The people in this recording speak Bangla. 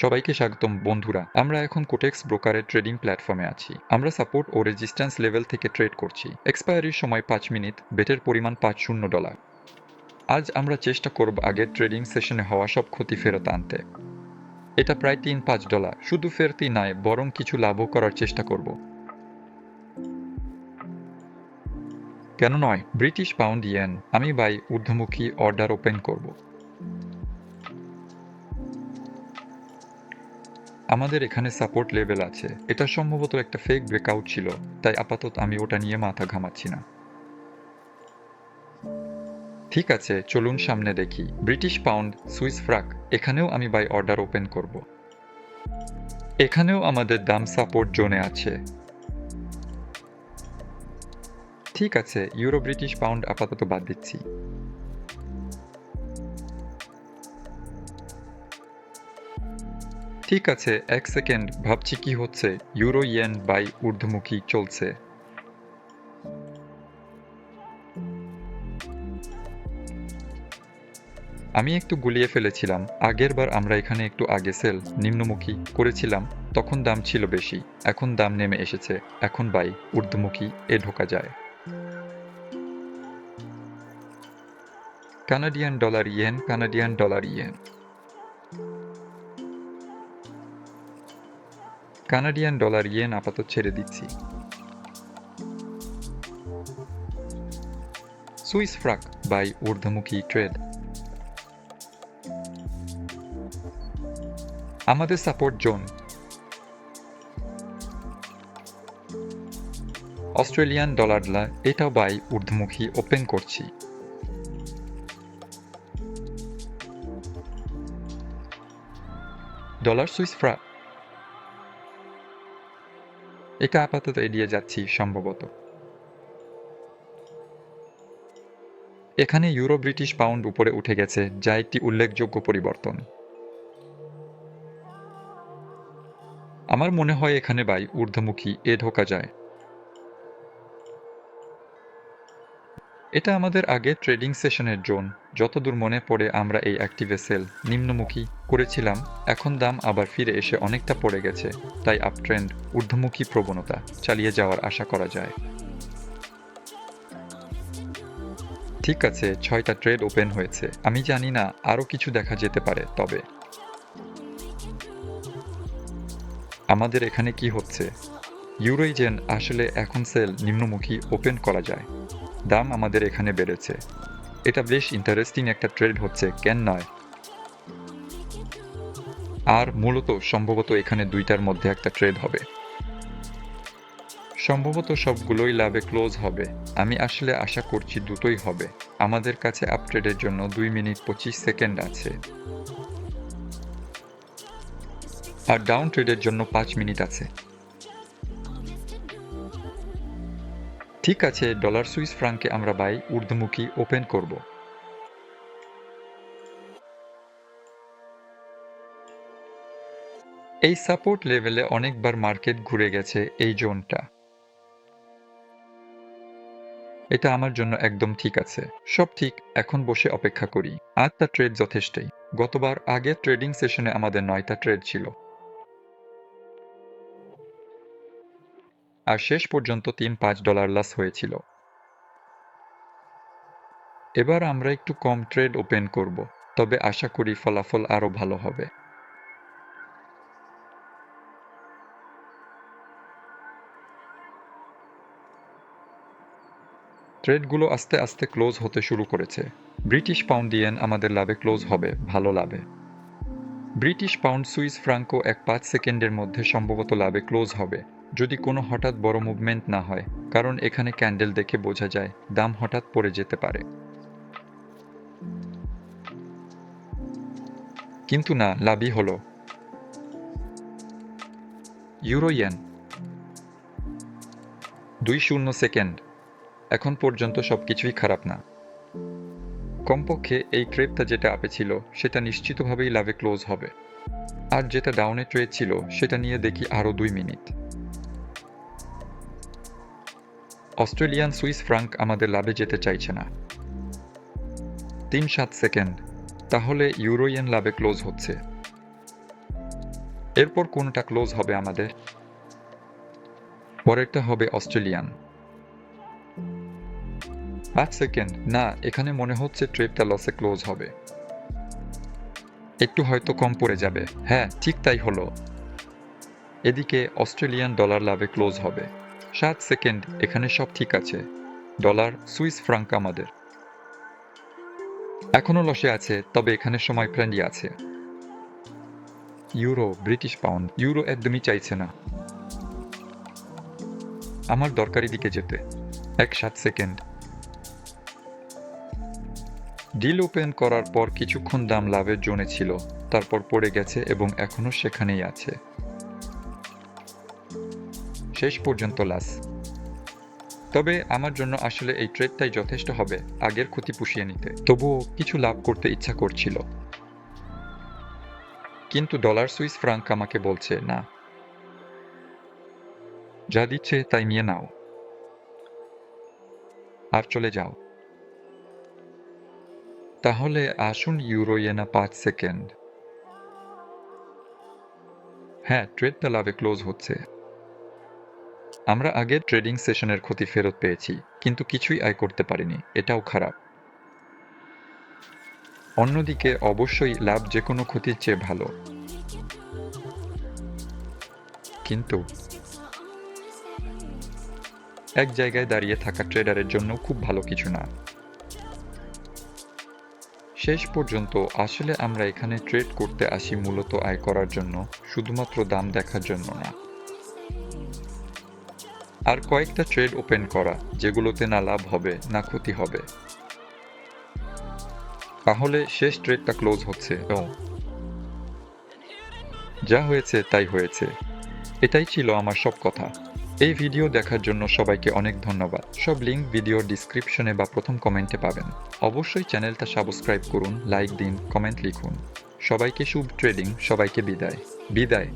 সবাইকে স্বাগতম, বন্ধুরা। আমরা এখন কোটেক্স ব্রোকারের ট্রেডিং প্ল্যাটফর্মে আছি। আমরা সাপোর্ট ও রেজিস্ট্যান্স লেভেল থেকে ট্রেড করছি। এক্সপায়ারির সময় পাঁচ মিনিট, বেটের পরিমাণ পাঁচ শূন্য ডলার। আজ আমরা চেষ্টা করব আগের ট্রেডিং সেশনে হওয়া সব ক্ষতি ফেরত আনতে। এটা প্রায় তিন পাঁচ ডলার। শুধু ফেরতি নয়, বরং কিছু লাভও করার চেষ্টা করব। কেন নয়? ব্রিটিশ পাউন্ড ইয়েন, আমি বাই ঊর্ধ্বমুখী অর্ডার ওপেন করব। আমাদের এখানে সাপোর্ট লেভেল আছে। এটা সম্ভবত একটা ফেক ব্রেকআউট ছিল, তাই আপাতত আমি ওটা নিয়ে মাথা ঘামাচ্ছি না। ঠিক আছে, চলুন সামনে দেখি। ব্রিটিশ পাউন্ড সুইস ফ্রাক এখানেও আমি বাই অর্ডার ওপেন করব। এখানেও আমাদের দাম সাপোর্ট জোনে আছে। ঠিক আছে ইউরো ব্রিটিশ পাউন্ড আপাতত বাদ দিচ্ছি। ঠিক আছে, এক সেকেন্ড, ভাবছি কি হচ্ছে। ইউরো ইয়েন বাই ঊর্ধ্বমুখী চলছে। আমি একটু গুলিয়ে ফেলেছিলাম। আগের বার আমরা এখানে একটু আগে সেল নিম্নমুখী করেছিলাম, তখন দাম ছিল বেশি। এখন দাম নেমে এসেছে। এখন বাই ঊর্ধ্বমুখী এ ঢোকা যায়। Canadian dollar yen, Canadian dollar yen. Canadian dollar yen আপাতত ছেড়ে দিচ্ছি। সুইস ফ্রাক বাই ঊর্ধ্বমুখী ট্রেড। আমাদের সাপোর্ট জোন। অস্ট্রেলিয়ান ডলারলা এটাও বাই ঊর্ধ্বমুখী ওপেন করছি। ডলার সুইস ফ্রা এটা আপাতত এড়িয়ে যাচ্ছি সম্ভবত। এখানে ইউরো ব্রিটিশ পাউন্ড উপরে উঠে গেছে, যা একটি উল্লেখযোগ্য পরিবর্তন। আমার মনে হয় এখানে বাই ঊর্ধ্বমুখী, এ ঢোকা যায়। এটা আমাদের আগে ট্রেডিং সেশনের জোন। যতদূর মনে পড়ে আমরা এই অ্যাক্টিভে সেল নিম্নমুখী করেছিলাম, এখন দাম আবার ফিরে এসে অনেকটা পড়ে গেছে, তাই আপট্রেন্ড ঊর্ধ্বমুখী প্রবণতা চালিয়ে যাওয়ার আশা করা যায়। ঠিক আছে, ছয়টা ট্রেড ওপেন হয়েছে। আমি জানি না আরও কিছু দেখা যেতে পারে, তবে। আমাদের এখানে কি হচ্ছে? ইউরোইজেন আসলে এখন সেল নিম্নমুখী ওপেন করা যায়। দাম আমাদের এখানে বেড়েছে। এটা বেশ ইন্টারেস্টিং একটা ট্রেড হচ্ছে, কেন নয়? আর মূলত সম্ভবত এখানে দুইটার মধ্যে একটা ট্রেড হবে। সম্ভবত সবগুলোই লাভে ক্লোজ হবে। আমি আসলে আশা করছি দুটোই হবে। আমাদের কাছে আপট্রেডের জন্য দুই মিনিট পঁচিশ সেকেন্ড আছে। আর ডাউন ট্রেডের জন্য পাঁচ মিনিট আছে। ঠিক আছে, ডলার সুইস ফ্রাঙ্কে আমরা বাই, ঊর্ধ্বমুখী ওপেন করব। এই সাপোর্ট লেভেলে অনেকবার মার্কেট ঘুরে গেছে এই জোনটা। এটা আমার জন্য একদম ঠিক আছে। সব ঠিক, এখন বসে অপেক্ষা করি। আটটা ট্রেড যথেষ্টই। গতবার আগের ট্রেডিং সেশনে আমাদের নয়টা ট্রেড ছিল। আর শেষ পর্যন্ত তিন পাঁচ ডলার লস হয়েছিল। এবার আমরা একটু কম ট্রেড ওপেন করব, তবে আশা করি ফলাফল আরও ভালো হবে। ট্রেডগুলো আস্তে আস্তে ক্লোজ হতে শুরু করেছে। ব্রিটিশ পাউন্ড ইয়েন আমাদের লাভে ক্লোজ হবে, ভালো লাভে। ব্রিটিশ পাউন্ড সুইস ফ্রাঙ্কো এক পাঁচ সেকেন্ডের মধ্যে সম্ভবত লাভে ক্লোজ হবে। যদি কোনো হঠাৎ বড় মুভমেন্ট না হয়, কারণ এখানে ক্যান্ডেল দেখে বোঝা যায় দাম হঠাৎ পড়ে যেতে পারে। কিন্তু না, লাভই হলো। Euro yen. দুই শূন্য সেকেন্ড। এখন পর্যন্ত সবকিছুই খারাপ না। কমপক্ষে এই ট্রেডটা যেটা আপে ছিল, সেটা নিশ্চিতভাবেই লাভে ক্লোজ হবে। আর যেটা ডাউনে ট্রেড ছিল, সেটা নিয়ে দেখি আরও দুই মিনিট। অস্ট্রেলিয়ান সুইস ফ্রাঙ্ক আমাদের লাভে যেতে চাইছে না। তিন সাত সেকেন্ড, তাহলে ইউরোইয়েন লাভে ক্লোজ হচ্ছে। এরপর কোনটা ক্লোজ হবে আমাদের? পরেরটা হবে অস্ট্রেলিয়ান। পাঁচ সেকেন্ড, না, এখানে মনে হচ্ছে ট্রেডটা লসে ক্লোজ হবে। একটু হয়তো কম পড়ে যাবে। হ্যাঁ ঠিক তাই হলো। এদিকে অস্ট্রেলিয়ান ডলার লাভে ক্লোজ হবে। সাত সেকেন্ড, এখানে সব ঠিক আছে। ডলার, সুইস ফ্রাঙ্ক আমাদের। এখনও লসে আছে, তবে এখানে সময় ফ্রেন্ডলি আছে। Euro, British pound. ইউরো একদমই চাইছে না। আমার দরকারি দিকে যেতে। এক সাত সেকেন্ড। ডিল ওপেন করার পর কিছুক্ষণ দাম লাভের জোনে ছিল, তারপর পড়ে গেছে এবং এখনও সেখানেই আছে। শেষ পর্যন্ত লাস। তবে আমার জন্য আসলে এই ট্রেডটাই যথেষ্ট হবে আগের ক্ষতি পুষিয়ে নিতে। তবুও কিছু লাভ করতে ইচ্ছা করছিল। কিন্তু ডলার সুইস ফ্রাঙ্ক আমাকে বলছে, না। যা দিচ্ছে তাই নিয়ে নাও। আর চলে যাও। তাহলে আসুন ইউরো ইয়েনা পাঁচ সেকেন্ড। হ্যাঁ ট্রেডটা লাভে ক্লোজ হচ্ছে। আমরা আগে ট্রেডিং সেশনের ক্ষতি ফেরত পেয়েছি, কিন্তু কিছুই আয় করতে পারিনি, এটাও খারাপ। অন্যদিকে অবশ্যই লাভ যে কোনো ক্ষতির চেয়ে ভালো। কিন্তু এক জায়গায় দাঁড়িয়ে থাকা ট্রেডারের জন্য খুব ভালো কিছু না। শেষ পর্যন্ত আসলে আমরা এখানে ট্রেড করতে আসি মূলত আয় করার জন্য, শুধুমাত্র দাম দেখার জন্য না। আর কয়েকটা ট্রেড ওপেন করা, যেগুলোতে না লাভ হবে, না ক্ষতি হবে। তাহলে শেষ ট্রেডটা ক্লোজ হচ্ছে ও যা হয়েছে তাই হয়েছে। এটাই ছিল আমার সব কথা। এই ভিডিও দেখার জন্য সবাইকে অনেক ধন্যবাদ। সব লিঙ্ক ভিডিওর ডিসক্রিপশনে বা প্রথম কমেন্টে পাবেন। অবশ্যই চ্যানেলটা সাবস্ক্রাইব করুন, লাইক দিন, কমেন্ট লিখুন। সবাইকে শুভ ট্রেডিং, সবাইকে বিদায়। বিদায়।